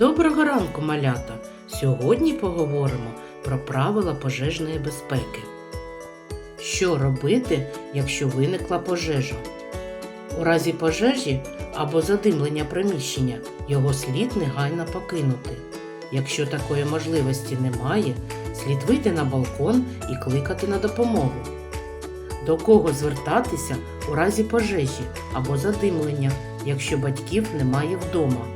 Доброго ранку, малята! Сьогодні поговоримо про правила пожежної безпеки. Що робити, якщо виникла пожежа? У разі пожежі або задимлення приміщення його слід негайно покинути. Якщо такої можливості немає, слід вийти на балкон і кликати на допомогу. До кого звертатися у разі пожежі або задимлення, якщо батьків немає вдома?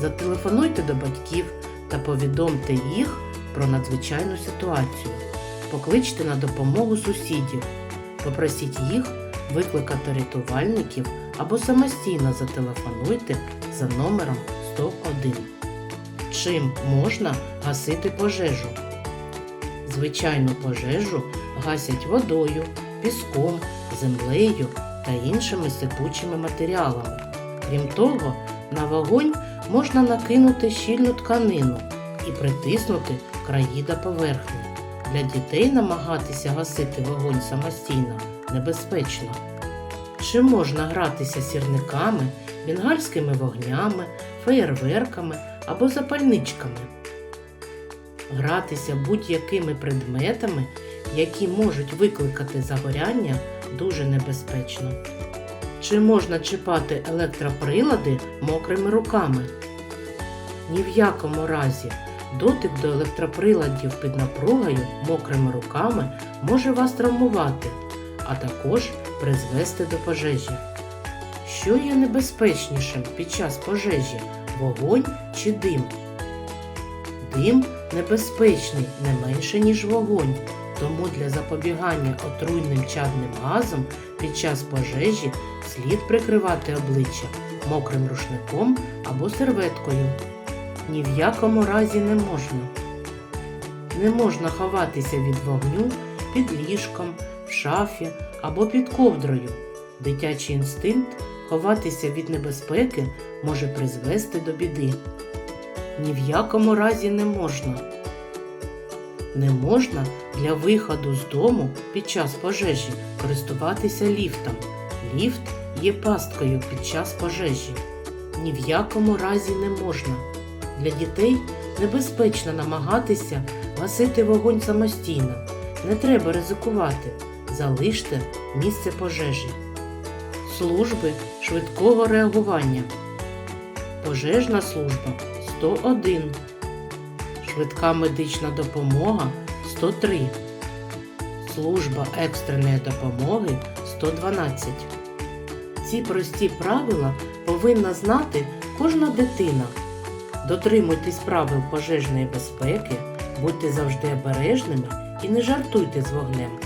Зателефонуйте до батьків та повідомте їх про надзвичайну ситуацію. Покличте на допомогу сусідів, попросіть їх викликати рятувальників або самостійно зателефонуйте за номером 101. Чим можна гасити пожежу? Звичайну пожежу гасять водою, піском, землею та іншими сипучими матеріалами. Крім того, на вогонь можна накинути щільну тканину і притиснути краї до поверхні. Для дітей намагатися гасити вогонь самостійно небезпечно. Чи можна гратися сірниками, бенгальськими вогнями, феєрверками або запальничками? Гратися будь-якими предметами, які можуть викликати загоряння, дуже небезпечно. Чи можна чіпати електроприлади мокрими руками? Ні в якому разі дотик до електроприладів під напругою мокрими руками може вас травмувати, а також призвести до пожежі. Що є небезпечнішим під час пожежі вогонь чи дим? Дим небезпечний не менше, ніж вогонь, тому для запобігання отруйним чадним газом під час пожежі слід прикривати обличчя мокрим рушником або серветкою. Ні в якому разі не можна. Не можна ховатися від вогню під ліжком, в шафі або під ковдрою. Дитячий інстинкт ховатися від небезпеки може призвести до біди. Ні в якому разі не можна. Не можна для виходу з дому під час пожежі користуватися ліфтом. Ліфт є пасткою під час пожежі. Ні в якому разі не можна. Для дітей небезпечно намагатися гасити вогонь самостійно. Не треба ризикувати. Залиште місце пожежі. Служби швидкого реагування. Пожежна служба 101. Швидка медична допомога 103. Служба екстреної допомоги 112. Ці прості правила повинна знати кожна дитина. Дотримуйтесь правил пожежної безпеки, будьте завжди обережними і не жартуйте з вогнем.